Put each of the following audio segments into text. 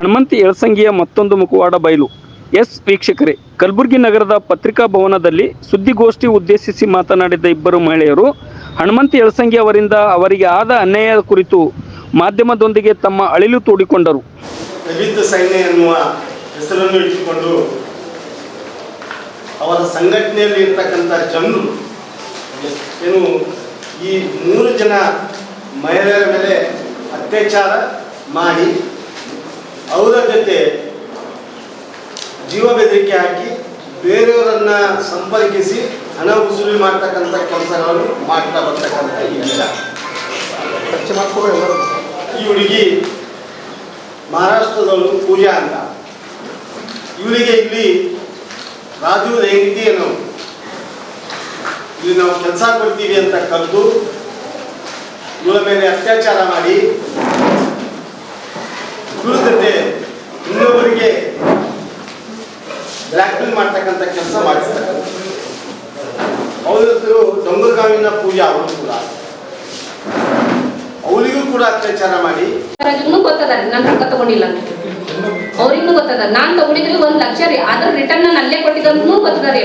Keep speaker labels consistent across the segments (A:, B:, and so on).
A: ಹನುಮಂತಿ ಎಳಸಂಗಿಯ ಮತ್ತೊಂದು ಮುಖವಾಡ ಬಯಲು. ಎಸ್ ವೀಕ್ಷಕರೇ, ಕಲಬುರಗಿ ನಗರದ ಪತ್ರಿಕಾ ಭವನದಲ್ಲಿ ಸುದ್ದಿಗೋಷ್ಠಿ ಉದ್ದೇಶಿಸಿ ಮಾತನಾಡಿದ ಇಬ್ಬರು ಮಹಿಳೆಯರು, ಹನುಮಂತ ಎಳಸಂಗಿ ಅವರಿಂದ ಅವರಿಗೆ ಆದ ಅನ್ಯಾಯದ ಕುರಿತು ಮಾಧ್ಯಮದೊಂದಿಗೆ ತಮ್ಮ ಅಳಿಲು ತೋಡಿಕೊಂಡರು.
B: ಸೈನ್ಯ ಎನ್ನುವ ಹೆಸರನ್ನು ಇಟ್ಟುಕೊಂಡು ಅವರ ಸಂಘಟನೆಯಲ್ಲಿ ಇರ್ತಕ್ಕಂಥ ಜನರು, ಏನು ಈ ಮೂರು ಜನ ಮಹಿಳೆಯರ ಮೇಲೆ ಅತ್ಯಾಚಾರ ಮಾಡಿ ಅವರ ಜೊತೆ? ಜೀವ ಬೆದರಿಕೆ ಹಾಕಿ ಬೇರೆಯವರನ್ನ ಸಂಪರ್ಕಿಸಿ ಹಣ ವಸೂಲಿ ಮಾಡ್ತಕ್ಕಂಥ ಕೆಲಸಗಳನ್ನು ಮಾಡ್ತಾ ಬರ್ತಕ್ಕಂಥ ಈ ಎಲ್ಲ ಈ ಹುಡುಗಿ ಮಹಾರಾಷ್ಟ್ರದವಳು ಪೂಜಾ ಅಂತ. ಇವರಿಗೆ ಇಲ್ಲಿ ರಾಜು ರೇಂಗಿ ಇಲ್ಲಿ ನಾವು ಕೆಲಸ ಕೊಡ್ತೀವಿ ಅಂತ ಕರೆದು ಇವಳ ಮೇಲೆ ಅತ್ಯಾಚಾರ ಮಾಡಿ ಇವಳ ಇನ್ನೊಬ್ಬರಿಗೆ ಬ್ಲ್ಯಾಕ್ಮೇಲ್ ಮಾಡ್ತಕ್ಕಂಥ ಕೆಲಸ ಮಾಡಿಸ್ತಾರೆ. ಅವರ ಪೂಜಾ ಅವರು ಕೂಡ ಅವರಿಗೂ ಕೂಡ ಅತ್ಯಾಚಾರ ಮಾಡಿ.
C: ಇನ್ನೂ ಗೊತ್ತದ ನಾನು ರೊಕ್ಕ ತಗೊಂಡಿಲ್ಲ ಅವ್ರಿಗೂ ಗೊತ್ತದ ನಾನ್ ತಗೊಂಡಿದ್ರೆ ಒಂದ್ ಲಕ್ಷ ರೀ ಅದ್ರ ರಿಟರ್ನ್ ಅಲ್ಲೇ ಕೊಟ್ಟಿದ್ದು ಗೊತ್ತದ ರೀ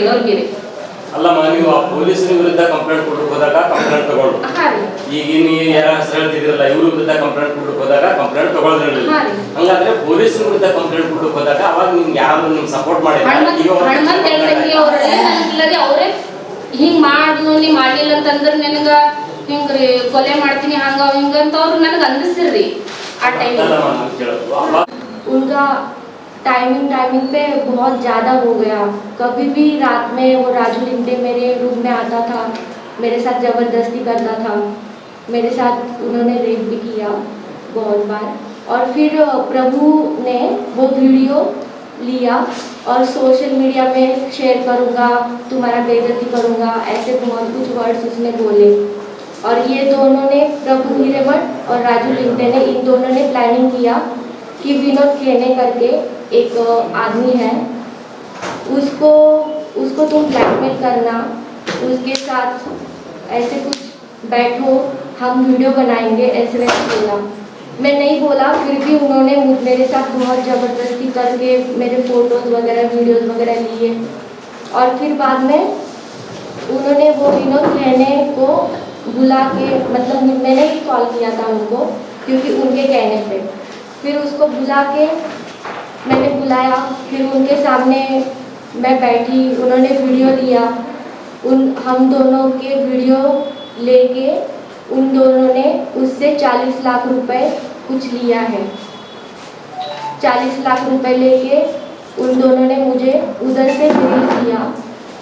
D: ಅಲ್ಲಮ್ಮ ನೀವು ಆ ಪೊಲೀಸರ ವಿರುದ್ಧ ಕಂಪ್ಲೇಂಟ್ ಕೊಡಕ್ಕೆ ಹೋದಾಗ ಕಂಪ್ಲೇಂಟ್ ತಗೊಂಡು ಈಗ ನೀವು ಯಾರ ಹೆಸರು ಹೇಳ್ತಿದ್ರಲ್ಲ ಇವ್ರ ವಿರುದ್ಧ ಕಂಪ್ಲೇಂಟ್ ಕೊಡಕ್ಕೆ ಹೋದಾಗ ಕಂಪ್ಲೇಂಟ್ ತಗೊಳ್ದಿರಲಿಲ್ಲ. ಹಂಗಾದ್ರೆ ಪೊಲೀಸರ ವಿರುದ್ಧ ಕಂಪ್ಲೇಂಟ್ ಕೊಡಕ್ಕೆ ಹೋದಾಗ ಅವಾಗ ನಿಮ್ಗೆ ಯಾರು ನಿಮ್ಗೆ ಸಪೋರ್ಟ್ ಮಾಡಿಲ್ಲ? ಈಗ ಅವ್ರು
C: ಹಿಂಗ್ ಮಾಡು ನೀ ಮಾಡ್ಲಿಲ್ಲ ಅಂತಂದ್ರ ನನಗ ಹಿಂಗ್ರಿ ಕೊಲೆ ಮಾಡ್ತೀನಿ ಹಂಗ ಹಿಂಗಂತ ಅವ್ರು ನನಗೆ ಅಂದಿಸ್ತಿರ್ರಿ ಆ ಟೈಮ್
D: ಅಲ್ಲಮ್ಮ
E: टाइमिंग टाइमिंग पे बहुत ज़्यादा हो गया। कभी भी रात में वो राजू लिंडे मेरे रूम में आता था, मेरे साथ ज़बरदस्ती करता था। मेरे साथ उन्होंने रेप भी किया बहुत बार। और फिर प्रभु ने वो वीडियो लिया और सोशल मीडिया में शेयर करूँगा, तुम्हारा बेइज्जती करूँगा, ऐसे बहुत कुछ वर्ड्स उसने बोले। और ये दोनों ने प्रभु हिरेमठ और राजू लिंटे ने, इन दोनों ने प्लानिंग किया। कि विनोद खेने करके एक आदमी है। उसको उसको तुम ब्लैकमेल करना। उसके साथ ऐसे कुछ बैठो, हम वीडियो बनाएँगे, ऐसे वैसे बोला। मैं नहीं बोला, फिर भी उन्होंने मेरे साथ बहुत ज़बरदस्ती करके मेरे फ़ोटोज़ वगैरह वीडियोज़ वगैरह लिए। और फिर बाद में उन्होंने वो विनोद खेने को बुला के मतलब मैंने ही कॉल किया था उनको, क्योंकि उनके कहने पे। फिर उसको बुला के मैंने बुलाया। फिर उनके सामने मैं बैठी, उन्होंने वीडियो लिया। उन, हम दोनों के वीडियो लेके उन दोनों ने उससे 40 लाख रुपए कुछ लिया है। 40 लाख रुपए लेके उन दोनों ने मुझे उधर से भेज दिया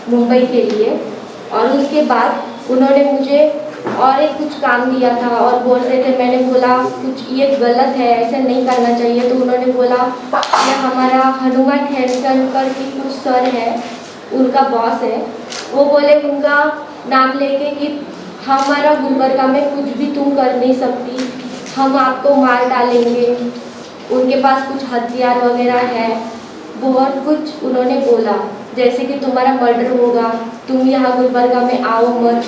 E: मुंबई के लिए। और उसके बाद उन्होंने मुझे और एक कुछ काम दिया था और बोल रहे थे, मैंने बोला, कुछ ये गलत है, ऐसे नहीं करना चाहिए। तो उन्होंने बोला ये हमारा हनुमान हेल्सन करके कुछ सर है, उनका बॉस है। वो बोले उनका नाम लेके कि हमारा गुलबर्गा में कुछ भी तुम कर नहीं सकती। हम आपको मार डालेंगे। उनके पास कुछ हथियार वगैरह है। बहुत कुछ उन्होंने बोला, जैसे कि तुम्हारा मर्डर होगा, तुम यहाँ गुलबर्गा में आओ मत।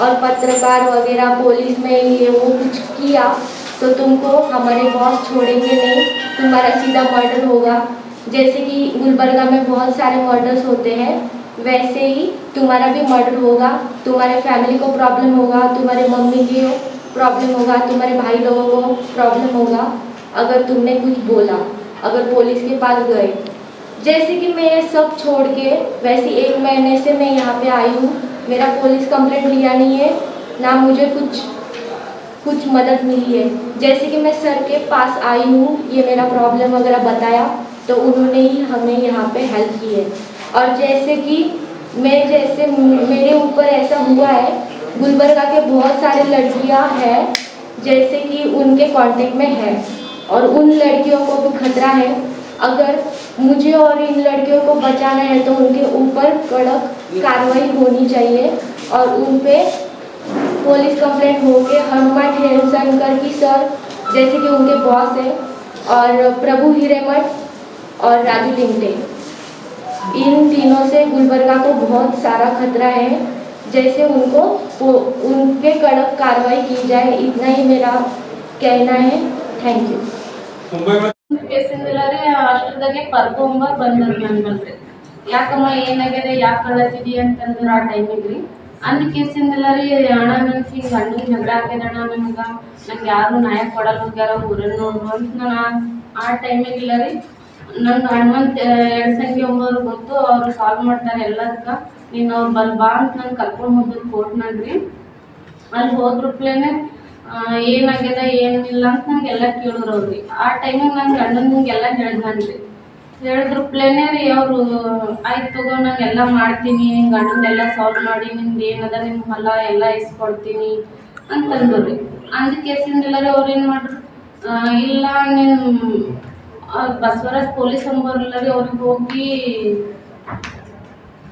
E: और पत्रकार वगैरह पुलिस में ये वो कुछ किया तो तुमको हमारे बॉस छोड़ेंगे नहीं, तुम्हारा सीधा मर्डर होगा। जैसे कि गुलबर्गा में बहुत सारे मर्डर्स होते हैं, वैसे ही तुम्हारा भी मर्डर होगा, तुम्हारे फैमिली को प्रॉब्लम होगा, तुम्हारे मम्मी की प्रॉब्लम होगा, तुम्हारे भाई लोगों को प्रॉब्लम होगा, अगर तुमने कुछ बोला, अगर पुलिस के पास गए। जैसे कि मैं ये सब छोड़ के, वैसे एक महीने से मैं यहाँ पे आई हूँ मेरा पुलिस कंप्लेंट लिया नहीं है, ना मुझे कुछ कुछ मदद मिली है। जैसे कि मैं सर के पास आई हूँ, ये मेरा प्रॉब्लम वगैरह बताया तो उन्होंने ही हमें यहाँ पे हेल्प की है। और जैसे कि मैं जैसे मेरे ऊपर ऐसा हुआ है, गुलबर्गा के बहुत सारे लड़कियाँ हैं, जैसे कि उनके कांटेक्ट में है। और उन लड़कियों को भी खतरा है अगर मुझे और इन लड़कियों को बचाना है तो उनके ऊपर कड़क कार्रवाई होनी चाहिए और उन पे पुलिस कंप्लेंट हो के हनुमान हेमशंकर की सर, जैसे कि उनके बॉस है, और प्रभु हिरेमठ और राजू लिंगटे। इन तीनों से गुलबर्गा को बहुत सारा खतरा है। जैसे उनको वो- उनके कड़क कार्रवाई की जाए, इतना ही मेरा कहना है। थैंक यू
F: मुंबईमध्ये
C: केस ಕೇಸಿಂದಲಾರೆ ಅಷ್ಟರದಾಗೆ ಕರ್ಕೊಂಬ ಬಂದರು ನನ್ನ ಬಲ್ರಿ ಯಾಕಮ್ಮ ಏನಾಗ್ಯದ ಯಾಕೆ ಕಳತಿದಿ ಅಂತಂದ್ರೆ ಆ ಟೈಮಿಗೆ ರೀ ಅಂದ ಕೇಸಿಂದಲಾರಿ ಅಣ್ಣ ನನ್ಗೆ ಹಿಂಗೆ ಗಂಡನ ಜಗಳ ಆಗ್ಯದ ಅಣ್ಣ ನನಗೆ. ನಂಗೆ ಯಾರು ನ್ಯಾಯ ಕೊಡಲ್ಲ ಹೋಗ್ಯಾರ ಊರನ್ನ ನೋಡ್ರು ಅಂತ ನಾನು ಆ ಟೈಮಿಗೆ ಇಲ್ಲ ರೀ. ನನ್ನ ಹನುಮಂತ ಎರಡು ಸಂಖ್ಯೆ ಒಂಬರು ಗೊತ್ತು, ಅವ್ರು ಸಾಲ್ವ್ ಮಾಡ್ತಾರೆ ಎಲ್ಲದಕ್ಕೆ ನೀನು ಅವ್ರು ಬಲ್ಬಾ ಅಂತ ನಾನು ಕರ್ಕೊಂಡು ಹೋದ್ರು ಕೋರ್ಟ್ನಾಗ ರೀ. ಅಲ್ಲಿ ಹೋದ್ರಪ್ಲೇನೆ ಏನಾಗ್ಯದ ಏನಿಲ್ಲ ಅಂತ ನಂಗೆಲ್ಲ ಕೇಳಿದ್ರು ಅವ್ರಿ. ಆ ಟೈಮಿಗೆ ನನ್ನ ಎಲ್ಲ ಹಿಂಗೆಲ್ಲ ಹೇಳಿದ್ರು, ಪ್ಲೇನೇ ರೀ ಅವರು, ಆಯ್ತು ತಗೋ ನಾನು ಎಲ್ಲ ಮಾಡ್ತೀನಿ ನಿನ್ನ ಗಂಡಂದೆಲ್ಲ ಸಾಲ್ವ್ ಮಾಡಿ, ನಿಮ್ದು ಏನದ ನಿಮ್ಮ ಹೊಲ ಎಲ್ಲ ಇಸ್ಕೊಡ್ತೀನಿ ಅಂತಂದ್ರು ರೀ. ಅಂದ ಕೇಸಿಂದೆಲ್ಲರೂ ಅವ್ರು ಏನು ಮಾಡ್ರು ಇಲ್ಲ ನಿಮ್ಮ ಬಸವರಾಜ್ ಪೊಲೀಸ್ ಅಂಬರ್ಲರಿ ಅವ್ರಿಗೆ ಹೋಗಿ,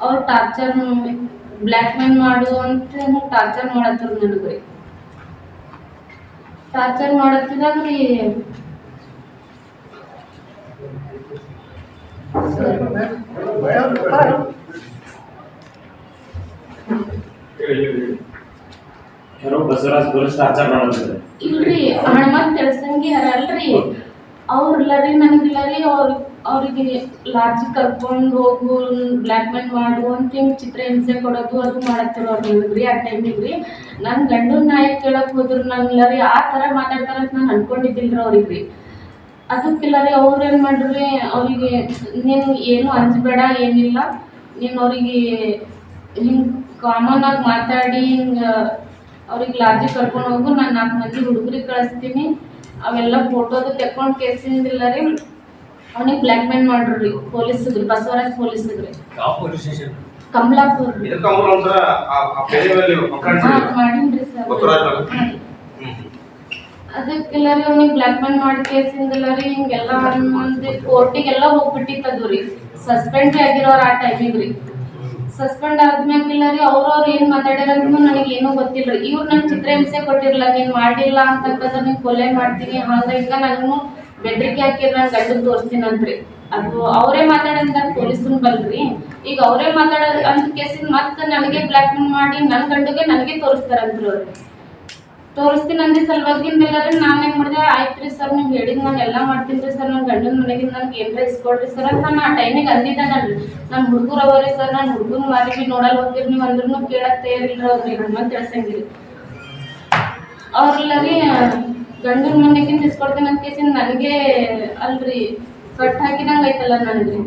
C: ಅವ್ರು ಟಾರ್ಚರ್ ಬ್ಲ್ಯಾಕ್ ಮೇಲ್ ಮಾಡು ಅಂತ ಟಾರ್ಚರ್ ಮಾಡತ್ತರು ನನಗೆ ರೀ. ಟಾರ್ಚರ್ ಮಾಡತ್ತಿದಾಗ ರೀ
D: ಯಾರೋ ಬಸವರಾಜ್ ಪೊಲೀಸ್ ಟಾರ್ಚರ್ ಮಾಡೋದಿಲ್ಲ
C: ಇಲ್ರಿ ಹನುಮಂತ್ ತೆಳಸಂಗಿ ಅಲ್ರಿ ಅವ್ರಲ್ಲ ರೀ ನನಗಿಲ್ಲ ರೀ ಅವ್ರ ಅವ್ರಿಗೆ ಲಾಡ್ಜಿಗೆ ಕರ್ಕೊಂಡು ಹೋಗು ಬ್ಲ್ಯಾಕ್ ಮೇಲ್ ಮಾಡು ಅಂತ ಹಿಂಗೆ ಚಿತ್ರ ಹಿಂಸೆ ಕೊಡೋದು, ಅದು ಮಾಡತ್ತಿರೋ ಅವ್ರು ಹೇಳಿದ್ರಿ, ಆ ಟೈಮಿಗೆ ರೀ ನನ್ನ ಗಂಡನ ನಾಯಿ ಕೇಳಕ್ ಹೋದ್ರು ನನ್ನ ರೀ ಆ ಥರ ಮಾತಾಡ್ತಾರ ಅಂತ ನಾನು ಅನ್ಕೊಂಡಿದ್ದಿಲ್ಲ ಅವ್ರಿಗೆ ರೀ ಅದಕ್ಕಿಲ್ಲ ರೀ ಅವ್ರು ಏನು ಮಾಡ್ರಿ, ಅವರಿಗೆ ನೀನು ಏನು ಅಂಜಬೇಡ, ಏನಿಲ್ಲ. ನೀನು ಅವರಿಗೆ ಹಿಂಗೆ ಕಾಮನ್ ಆಗಿ ಮಾತಾಡಿ, ಹಿಂಗೆ ಅವ್ರಿಗೆ ಲಾಡ್ಜಿಗೆ ಕರ್ಕೊಂಡು ಹೋಗು, ನಾನು ನಾಲ್ಕು ಮಂದಿ ಹುಡುಗರಿಗೆ ಕಳಿಸ್ತೀನಿ. ಅವೆಲ್ಲ ಫೋಟೋದು ತೆಕ್ಕೊಂಡು ಕೇಸಿಂದಿಲ್ಲ ರೀ ಅವನಿಗೆ ಬ್ಲ್ಯಾಕ್ ಮೇಲ್ ಮಾಡ್ರಿ ಪೊಲೀಸಿಗ್ರಿ ಬಸವರಾಜ್ ಪೊಲೀಸಿಗ್ರಿ
D: ಯಾವ ಪೊಲೀಸ್ ಸ್ಟೇಷನ್
C: ಕಮಲಾಪುರ ರೀ.
F: ಇದಕ್ಕೆ ಅವ್ರು ಒಂಥರ ಆ- ಆ ಬೇರೆ ಮೇಲೆ ಕಂಪ್ಲೇಂಟ್
C: ಹಾ,
F: ಮಾಡಿದ್ರು.
C: ಮಾಡೀನ್ರಿ ಸರ್.
F: ಬಸವರಾಜ್ ಅವ್ರು?
C: ಹಾ. ಅದಕ್ಕೆಲ್ಲ ರೀ ಅವ್ನಿಗೆ ಬ್ಲ್ಯಾಕ್ ಮೇಲ್ ಮಾಡಿ ಕೇಸಿಂದೆಲ್ಲ ರೀ ಹಿಂಗೆಲ್ಲ ಮಂದಿ ಕೋರ್ಟಿಗೆಲ್ಲ ಹೋಗ್ಬಿಟ್ಟಿತ್ತದು ರೀ. ಸಸ್ಪೆಂಡ್ ಆಗಿರೋರು ಆ ಟೈಮಿಗೆ ರೀ. ಸಸ್ಪೆಂಡ್ ಆದ್ಮ್ಯಾಗಿಲ್ಲ ರೀ ಅವ್ರವ್ರು ಏನು ಮಾತಾಡ್ಯಾರಂದ್ರೂ ನನಗೆ ಏನೂ ಗೊತ್ತಿಲ್ಲ ರೀ. ಇವ್ರು ನಂಗೆ ಚಿತ್ರ ಹಿಂಸೆ ಕೊಟ್ಟಿರಲ್ಲ ನೀನ್ ಮಾಡಿಲ್ಲ ಅಂತಂದ್ರೆ ನೀನ್ ಕೊಲೆ ಮಾಡ್ತೀನಿ. ಹಂಗ ಹಿಂಗ ನಾನು ಬೆದರಿಕೆ ಹಾಕಿರ್ ನಾನು ಗಂಡನ್ ತೋರಿಸ್ತೀನಿ ಅಂತ್ರಿ ಅದು ಅವರೇ ಮಾತಾಡಂತ ಪೊಲೀಸನ್ ಬಲ್ರಿ. ಈಗ ಅವರೇ ಮಾತಾಡ ಅಂತ ಕೇಸಿನ ಮತ್ತೆ ನನಗೆ ಬ್ಲ್ಯಾಕ್ ಮೇಲ್ ಮಾಡಿ ನನ್ನ ಗಂಡಗೆ ನನಗೆ ತೋರಿಸ್ತಾರಂತ್ರಿ ಅವ್ರು. ತೋರಿಸ್ತೀನಿ ಅಂದಿ ಸಲುವಾಗಿಂದೆಲ್ಲ ರೀ ನಾನು ಹೆಂಗ್ ಮಾಡಿದೆ ಆಯ್ತು ಸರ್, ನೀವು ಹೇಳಿದ್ ನಾನು ಎಲ್ಲ ಮಾಡ್ತೀನಿ ಸರ್ ನನ್ನ ಗಂಡನ ಮನೆಗಿಂದ ನನಗೆ ಏನ್ರ ಇಸ್ಕೊಳ್ರಿ ಸರ್? ಅಂತ ನಾನು ಆ ಟೈಮಿಗೆ ಅಂದಿದ್ದೆ ನಾನು. ನನ್ನ ಹುಡುಗರು ಅವರೇ ಸರ್, ನಾನು ಹುಡುಗನ ಮಾರಿ ಬಿ ನೋಡಲ್ಲ ನೀವು ಅಂದ್ರೂ ಕೇಳಕ್ ತಯಾರಿಲ್ಲ ಅವ್ರಿಗೆ ಹನುಮಂತ ತಿಳ್ಸಂಗಿರಿ ಅವ್ರೆಲ್ಲ ರೀ ಗಂಡನ ಮನೆಗಿಂತ ಇಸ್ಕೊಡ್ತೀನಿ ಅಂತ ಕೇಸಿಂದ ನನಗೆ ಅಲ್ರಿ, ಕಟ್ ಹಾಕಿದಂಗೆ ಐತಲ್ಲ ನನ್ರಿ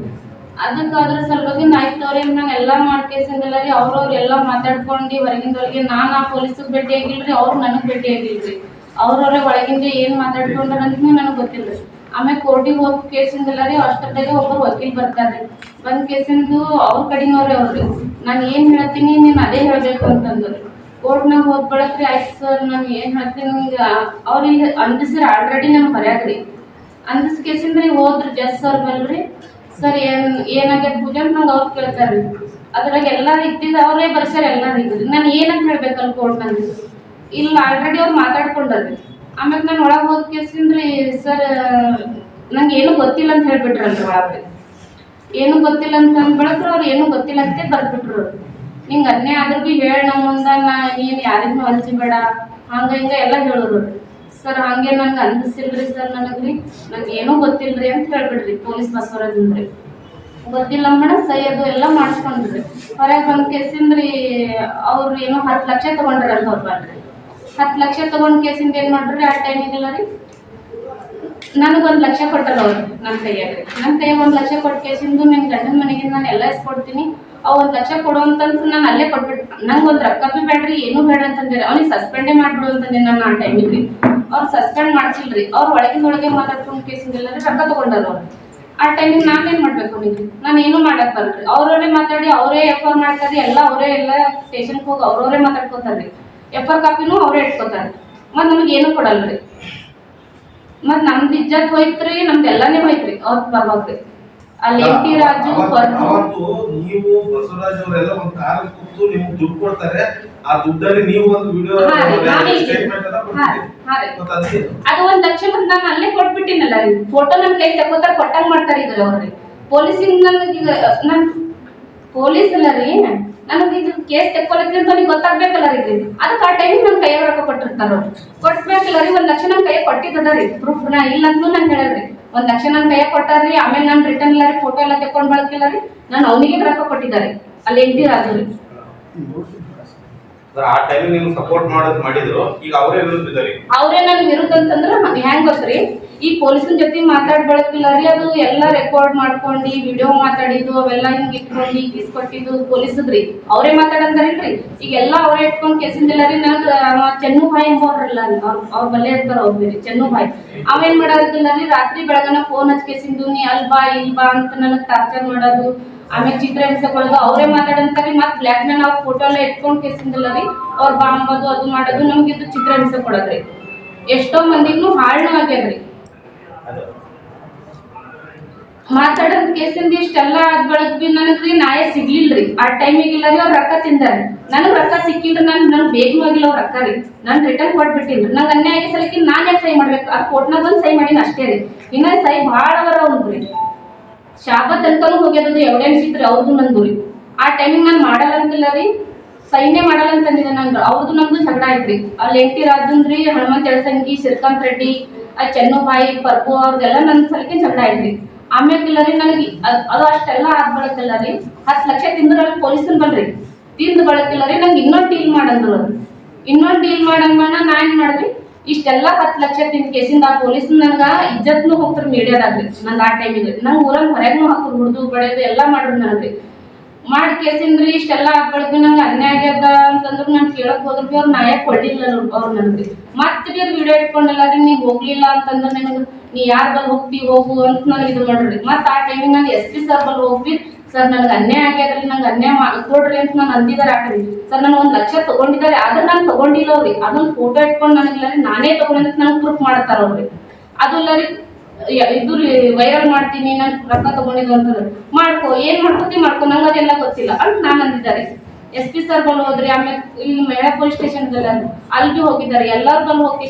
C: ಅದಕ್ಕೆ ಅದ್ರ ಸಲುವಾಗಿಂದ ಆಯ್ತು ಅವ್ರಿಗೆ ನಾನು ಎಲ್ಲ ಮಾಡ್ಕೇಸಿಂದಲ್ಲ ರೀ, ಅವ್ರವ್ರು ಎಲ್ಲ ಮಾತಾಡ್ಕೊಂಡು ಹೊರಗಿಂದವ್ರಿಗೆ ನಾನು ಆ ಪೊಲೀಸಿಗೆ ಭೇಟಿ ಆಗಿಲ್ರಿ, ಅವ್ರು ನನಗೆ ಭೇಟಿ ಆಗಿಲ್ರಿ. ಅವ್ರವ್ರೆ ಒಳಗಿಂದ ಏನು ಮಾತಾಡ್ಕೊಂಡ್ರ ಅಂತ ನನಗೆ ಗೊತ್ತಿಲ್ಲ ರೀ ಆಮೇಲೆ ಕೋರ್ಟಿಗೆ ಹೋಗಿ ಕೇಸಿಂದಲ್ಲ ರೀ, ಅಷ್ಟೊತ್ತಿಗೆ ಒಬ್ಬರು ವಕೀಲ್ ಬರ್ತಾರೆ ಬಂದ್ ಕೇಸಿಂದು ಅವ್ರ ಕಡೆನವ್ರೆ ಅವ್ರಿ ನಾನು ಏನು ಹೇಳ್ತೀನಿ ನೀನು ಅದೇ ಹೇಳಬೇಕು ಅಂತಂದ್ರು. ಕೋರ್ಟ್ನಾಗ ಹೋದ್ ಬಳಕ್ರಿ ಆಯ್ತು ಸರ್, ನಾನು ಏನು ಹೇಳ್ತೀನಿ ನಿಮ್ಗೆ? ಅವ್ರಿಗೆ ಅಂದಿಸ್ರಿ ಆಲ್ರೆಡಿ ನಮ್ಗೆ ಬರ್ಯಾಕ್ರಿ ಅಂದಿಸ್ ಕೇಸಿಂದ ರೀ ಹೋದ್ರಿ, ಜಸ್ ಸರ್ ಬಲ್ರಿ ಸರ್, ಏನು, ಏನಾಗ್ಯದ ಪೂಜೆ ಅಂತ ನಂಗೆ ಅವ್ರು ಕೇಳ್ತಾರ್ರಿ ಅದ್ರಾಗ ಎಲ್ಲ ಇದ್ದಿದ್ದು ಅವರೇ ಬರ್ಸ್ಯಾರ ಎಲ್ಲ ಇದ್ರಿ ನಾನು ಏನಂತ ಹೇಳ್ಬೇಕಲ್ಲ ಕೋರ್ಟ್ ಇಲ್ಲಿ ಆಲ್ರೆಡಿ ಅವ್ರು ಮಾತಾಡ್ಕೊಂಡ್ರಿ ಆಮೇಲೆ ನಾನು ಒಳಗೆ ಹೋದ ಕೇಸಿಂದ್ರಿ ಸರ್, ನಂಗೆ ಏನು ಗೊತ್ತಿಲ್ಲ ಅಂತ ಹೇಳ್ಬಿಟ್ರಲ್ರಿ ಒಳಗೆ. ಏನು ಗೊತ್ತಿಲ್ಲ ಅಂತ ಅಂದ್ಬಳಕ್ರ ಅವ್ರು ಏನು ಗೊತ್ತಿಲ್ಲ ಅಂತ ಬರ್ಬಿಟ್ರು ನಿಂಗೆ ಅದನ್ನೇ ಆದ್ರೂ ಬಿ ಹೇಳ, ನಮ್ಮ ಮುಂದೆ ನಾ ನೀನು ಯಾರಿಗೂ ಹಂಚಿಬೇಡ. ಹಂಗ ಹಿಂಗ ಎಲ್ಲ ಹೇಳೋರು ಸರ್, ಹಂಗೆ ನಂಗೆ ಅನ್ಸಿಲ್ರಿ ಸರ್ ನನಗೆ ರೀ ಏನೂ ಗೊತ್ತಿಲ್ರಿ ಅಂತ ಹೇಳ್ಬಿಡ್ರಿ ಪೊಲೀಸ್ ಬಸವರಾಜಂದ್ರಿ ಗೊತ್ತಿಲ್ಲ ಮೇಡಮ್ ಸೈ ಅದು ಎಲ್ಲ ಮಾಡಿಸ್ಕೊಂಡ್ರಿ. ಹೊರಗೆ ಬಂದ ಕೇಸಿಂದ್ರಿ ಅವ್ರು ಏನೋ ಹತ್ತು ಲಕ್ಷ ತಗೊಂಡ್ರಿ ಅಂತ ಅವ್ರು ಹತ್ತು ಲಕ್ಷ ತಗೊಂಡ್ ಕೇಸಿಂದ ಏನು ಮಾಡ್ರಿ? ಆ ಟೈಮಿಗೆಲ್ಲ ರೀ. ನನಗೊಂದು ಲಕ್ಷ ಕೊಟ್ಟಲ್ಲ ಅವ್ರು ನನ್ನ ಕೈಯಾಗ ನನ್ನ ಕೈಯಾಗ ಒಂದು ಲಕ್ಷ ಕೊಟ್ಟು ಕೇಸಿಂದು ನಿನ್ನ ಗಂಡನ ಮನೆಗೆ ನಾನು ಎಲ್ಲ ಇಸ್ಕೊಡ್ತೀನಿ ಅವ್ ಕಚ್ಚ ಲಕ್ಷ ಕೊಡು ಅಂತಂದು ನಾನು ಅಲ್ಲೇ ಕೊಟ್ಬಿಟ್ಟು ನಂಗೆ ಒಂದು ರೊಕ್ಕ ಬಿ ಬೇಡ್ರಿ, ಏನೂ ಬೇಡ ಅಂತಂದ್ರೆ ಅವ್ನಿಗೆ ಸಸ್ಪೆಂಡೇ ಮಾಡ್ಬಿಡು ಅಂತಂದೆ ನಾನು ಆ ಟೈಮಿಗೆ ಅವ್ರು ಸಸ್ಪೆಂಡ್ ಮಾಡ್ಸಿಲ್ರಿ. ಅವ್ರು ಒಳಗಿಂದ ಒಳಗೆ ಮಾತಾಡ್ಕೊಂಡು ಅಂದ್ರೆ ರೊಕ್ಕ ತಗೊಂಡಾರ ಅವ್ರು. ಆ ಟೈಮಿಗೆ ನಾನೇನು ಮಾಡ್ಬೇಕು ಅವ್ನಿಗೆ? ನಾನು ಏನು ಮಾಡಕ್ ಬರ್ರಿ ಅವ್ರವರೇ ಮಾತಾಡಿ, ಅವರೇ ಎಫರ್ ಮಾಡ್ತಾರೆ, ಎಲ್ಲ ಅವರೇ ಎಲ್ಲ ಸ್ಟೇಷನ್ಗೆ ಹೋಗಿ ಅವ್ರವರೇ ಮಾತಾಡ್ಕೊತಾರ್ರಿ ಎಫರ್ ಕಾಪಿನೂ ಅವರೇ ಇಟ್ಕೋತಾರೆ. ಮತ್ತೆ ನಮಗೆ ಏನು ಕೊಡಲ್ರಿ. ಮತ್ತೆ ನಮ್ದು ಇಜ್ಜತ್ ಹೋಯ್ತ್ರಿ, ನಮ್ದು ಎಲ್ಲಾನೇ ಹೋಯ್ತ್ರಿ. ಅವ್ರ ಪರವಾಗಿ ಅಲ್ಲಿ ರಾಜು
F: ಅವತ್ತು- ನೀವು ಬಸವರಾಜ್ ಅವರೆಲ್ಲ ಒಂದು ಕಾರ್ ಕೂತು ನೀವು ದುಡ್ಡು ಕೊಡ್ತಾರೆ. ಆ ದುಡ್ಡಲ್ಲಿ ನೀವು ಒಂದು ವಿಡಿಯೋ. ಸ್ಟೇಟ್ಮೆಂಟ್ ಅನ್ನ ಕೊಡ್ತೀರಿ. ಅದು
C: ಒಂದು ಲಕ್ಷ ನಾನು ಅಲ್ಲೇ ಕೊಟ್ಬಿಟ್ಟಿನಲ್ಲ ರೀ. ಫೋಟೋ ನನ್ ಕೈ ತಗೋತಾರ ಕೊಟ್ಟಂಗ್ ಮಾಡ್ತಾರೆ ಈಗ ಅವ್ರಿ ಪೊಲೀಸಿಂದ ನನಗೆ ಈಗ ನನ್ ಪೊಲೀಸ್ ಅಲ್ಲ ರೀ. ನನಗೆ ಇದು ಕೇಸ್ ತೆಕ್ಕೊಳಕ್ಕೆ ಅಂತ ಗೊತ್ತಾಗ್ಬೇಕಲ್ಲ ರೀ. ಅದಕ್ಕೆ ಆ ಟೈಮಿಗೆ ನನ್ನ ಕೈಯಾಗ ರೊಕ್ಕ ಕೊಟ್ಟಿರ್ತಾರ ಕೊಟ್ಬೇಕಲ್ಲ ರೀ ಒಂದ್ ಲಕ್ಷ ನನ್ನ ಕೈಯಾಗ ಕೊಟ್ಟಿದ್ದದ ರೀ. ಪ್ರೂಫ್ ನಾ ಇಲ್ಲ ಅಂತ ನಾನು ಹೇಳ್ರಿ ಒಂದ್ ಲಕ್ಷ ನನ್ ಕೈ ಕೊಟ್ಟಾರ್ರಿ ಆಮೇಲೆ ನಾನು ರಿಟರ್ನ್ ಇಲ್ಲ ರೀ ಫೋಟೋ ಎಲ್ಲ ತೆಕ್ಕೊಂಡ್ ಬಳಕಿಲ್ಲ ರೀ. ನಾನು ಅವನಿಗೆ ರೊಕ್ಕ ಕೊಟ್ಟಿದ್ದಾರೆ ಅಲ್ಲಿ ಎಂಟಿ ರಾಜು ರೀ.
F: ಆ ಟೈಮಿಗೆ ನೀವು ಸಪೋರ್ಟ್ ಈಗ ಅವರೇ ವಿರುದ್ಧ
C: ಅವ್ರೇ ವಿರುದ್ಧ ಅಂತಂದ್ರ ಹೆಂಗ್ ಈ ಪೊಲೀಸನ್ ಜೊತೆ ಮಾತಾಡ್ ಬಳಕಿಲ್ಲ ರೀ, ಅದು ಎಲ್ಲ ರೆಕಾರ್ಡ್ ಮಾಡ್ಕೊಂಡು ವಿಡಿಯೋ ಮಾತಾಡಿದ್ದು, ಅವೆಲ್ಲ ಹಿಂಗ್ ಇಟ್ಕೊಂಡು ಕೇಸ್ ಕೊಟ್ಟಿದ್ದು ಪೊಲೀಸದ್ರಿ ಅವರೇ ಮಾತಾಡಂತಾರೇನ್ರಿ? ಈಗ ಎಲ್ಲ ಅವರೇ ಇಟ್ಕೊಂಡು ಕೇಸಿಂದಿಲ್ಲ ರೀ ನನ್ಗ ಚೆನ್ನು ಭಾಯ್ ಎಂಬವ್ರಲ್ಲ ಅವ್ರ ಬಲ್ಲೆ ಇರ್ತಾರ ಅವ್ರ ಚೆನ್ನು ಭಾಯ್ ಅವೇನ್ ಮಾಡೋದಿಲ್ಲ ರೀ, ರಾತ್ರಿ ಬೆಳಗನ ಫೋನ್ ಹಚ್ಚ ಕೇಸಿಂದು, ನೀ ಅಲ್ ಬಾ ಇಲ್ ಬಾ ಅಂತ ನನಗೆ ಟಾರ್ಚರ್ ಮಾಡೋದು. ಆಮೇಲೆ ಚಿತ್ರ ಹಿಡ್ಸಕೊಳ್ಳೋದು ಅವರೇ ಮಾತಾಡಂತಾರಿ ಮತ್ತೆ ಬ್ಲ್ಯಾಕ್ ಮೇಲ್ ನಾವು ಫೋಟೋ ಎಲ್ಲ ಎತ್ಕೊಂಡು ಕೇಸಿಂದಲ್ಲ ರೀ ಅವ್ರು ಬಾಂಬೋದು ಅದು ಮಾಡೋದು ನಮ್ಗೆ ಇದು ಚಿತ್ರ ಹಿಡ್ಸಕೊಡೋದ್ರಿ ಎಷ್ಟೋ ಮಂದಿಗೂ ಹಾಳ್ನು ರೀ. ಮಾತಾಡೋದ್ ಕೇಸಿಂದ ಇಷ್ಟೆಲ್ಲ ಆದ ಬಳಕ್ ಬಿ ನನಗ್ರಿ ನ್ಯಾಯ ಸಿಗ್ಲಿಲ್ರಿ ಆ ಟೈಮಿಗೆ ಇಲ್ಲ ರೀ ಅವ್ರ ರೊಕ್ಕ ತಿಂದಾರಿ ನನಗ್ ರೊಕ್ಕ ಸಿಕ್ಕಿದ್ರೆ ನನ್ ನನ್ ಬೇಗ ಆಗಿಲ್ಲ ಅವ್ರ ರೊಕ್ಕ ರೀ. ನಾನು ರಿಟರ್ನ್ ಕೊಟ್ಬಿಟ್ಟಿಲ್ರಿ ನಂಗೆ ಅನ್ಯಾಯ ಸಲಕ್ಕೆ ನಾನ್ ಯಾಕೆ ಸಹಿ ಮಾಡ್ಬೇಕು? ಆ ಕೋರ್ಟ್ನಾಗ ಬಂದ್ ಸಹಿ ಮಾಡಿನ ಅಷ್ಟೇ ರೀ. ಇನ್ನ ಸಹಿ ಭಾಳ ಅವರ ಅವ್ನ್ರಿ ಶಾಬ ತನಕನೂ ಹೋಗ್ಯದದು ಎವಿಡೆನ್ಸ್ ಇದ್ರೆ ಅವ್ರದ್ದು ನಂದು ರೀ. ಆ ಟೈಮಿಗೆ ನಾನು ಮಾಡಲ್ಲ ಅಂತಿಲ್ಲ ರೀ. ಸೈನ್ಯ ಮಾಡಲ್ಲ ಅಂತಂದಿದ್ದೆ ನಾನು ಅವ್ರದ್ದು ನಮ್ದು ಜಗಳ ಐತ್ರಿ ಅಲ್ಲಿ ಎಂಟಿ ರಾಜನ್ ರೀ, ಹನುಮಂತ ಎಳಸಂಗಿ ಶ್ರೀಕಾಂತ್ ರೆಡ್ಡಿ, ಆ ಚೆನ್ನುಬಾಯಿ ಪರ್ಪು ಅವ್ರದ್ದೆಲ್ಲ ನನ್ನ ಸಲಕ್ಕೆ ಜಗಳ ಐತ್ರಿ ಆಮ್ಯಾಗ ಇಲ್ಲ ರೀ ನನಗೆ. ಅದ್- ಅಷ್ಟೆಲ್ಲ ಆದ್ ರೀ. ಹತ್ತು ಲಕ್ಷ ತಿಂದ್ರೆ ಅಲ್ಲಿ ಪೊಲೀಸನ್ ಬಲ್ರಿ ತಿಂದು ಬಳಕಿಲ್ಲ ರೀ. ನಂಗೆ ಇನ್ನೊಂದು ಡೀಲ್ ಮಾಡಂದ್ರು ಇನ್ನೊಂದು ಡೀಲ್ ಮಾಡಂಗ ನಾ ಏನ್ ಮಾಡಿದ್ರಿ ಇಷ್ಟೆಲ್ಲ ಹತ್ತು ಲಕ್ಷ ತಿಂದ ಕೇಸಿಂದ ಆ ಪೊಲೀಸ್ ನಂಗ ಇಜ್ಜತ್ನು ಹೋಗ್ತಾರ ಮೀಡಿಯಾದಾಗ್ರಿ ನಂಗೆ ಆ ಟೈಮಿಗೆ. ನಂಗೆ ಊರಲ್ಲಿ ಹೊರಗ್ನು ಹಾಕ್ರು ಹುಡ್ದು ಬಡಿಯೋದು ಎಲ್ಲ ಮಾಡ್ರಿ ನನಗ್ರಿ ಮಾಡಿ ಕೇಸಿಂದ್ರಿ ಇಷ್ಟೆಲ್ಲ ಆಗ್ಬಳ್ದು ನಂಗೆ ಅನ್ಯಾಯ ಆಗ್ಯದ ಅಂತಂದ್ರು ನಾನು ಕೇಳಕ್ ಹೋದ್ರ ಬಿ ಅವ್ರು ನ್ಯಾಯ ಕೊಡ್ಲಿಲ್ಲ ಅವ್ರು ನನ್ರಿ ಮತ್ತೆ ಬಿ ವಿಡಿಯೋ ಇಟ್ಕೊಂಡಲ್ಲ ರೀ ನೀ ಹೋಗ್ಲಿಲ್ಲ ಅಂತಂದ್ರೆ ನನಗೆ ನೀ ಯಾರ್ ಬಲ್ ಹೋಗ್ತಿ ಹೋಗು ಅಂತ ನನಗೆ ಇದು ಮಾಡ್ರಿ. ಮತ್ತೆ ಆ ಟೈಮಿಗೆ ನಾನು ಎಸ್ ಪಿ ಸರ್ ಬಲ್ ಹೋಗ್ಬಿ ಸರ್ ನನಗೆ ಅನ್ಯಾಯ ಆಗ್ಯಾದ್ರಿ ನಂಗೆ ಅನ್ಯಾಯ ಮಾ, ಕೊಡ್ರಿ ಅಂತ ನಾನು ಅಂದಿದ್ದಾರೆ ಆಕ್ರಿ ಸರ್ ನಾನು ಒಂದು ಲಕ್ಷ ತಗೊಂಡಿದ್ದಾರೆ, ಆದ್ರೆ ನಾನು ತಗೊಂಡಿಲ್ಲವ್ರಿ ಅದನ್ನ ಫೋಟೋ ಇಟ್ಕೊಂಡು ನನಗಿಲ್ಲ ನಾನೇ ತಗೊಂಡಂತ ನಂಗೆ ಪ್ರೂಫ್ ಮಾಡ್ತಾರವ್ರಿ ಅದು ಇಲ್ಲ ರೀ ಇದು ವೈರಲ್ ಮಾಡ್ತೀನಿ ನಾನು ರೊಕ್ಕ ತಗೊಂಡಿದ್ದು ಅಂತಂದ್ರೆ ಮಾಡ್ಕೋ, ಏನ್ ಮಾಡ್ಕೋತಿ, ಮಾಡ್ಕೊ, ನಂಗೆ ಅದೆಲ್ಲ ಗೊತ್ತಿಲ್ಲ ಅಂತ ನಾನು ಅಂದಿದ್ದಾರೆ ಎಸ್ ಪಿ ಸರ್ ಬಂದು ಹೋದ್ರಿ, ಆಮೇಲೆ ಇಲ್ಲಿ ಮೇಳ ಪೊಲೀಸ್ ಸ್ಟೇಷನ್ ಅಲ್ಲಿ ಹೋಗಿದ್ದಾರೆ, ಎಲ್ಲರೂ ಬಂದು ಹೋಗಿ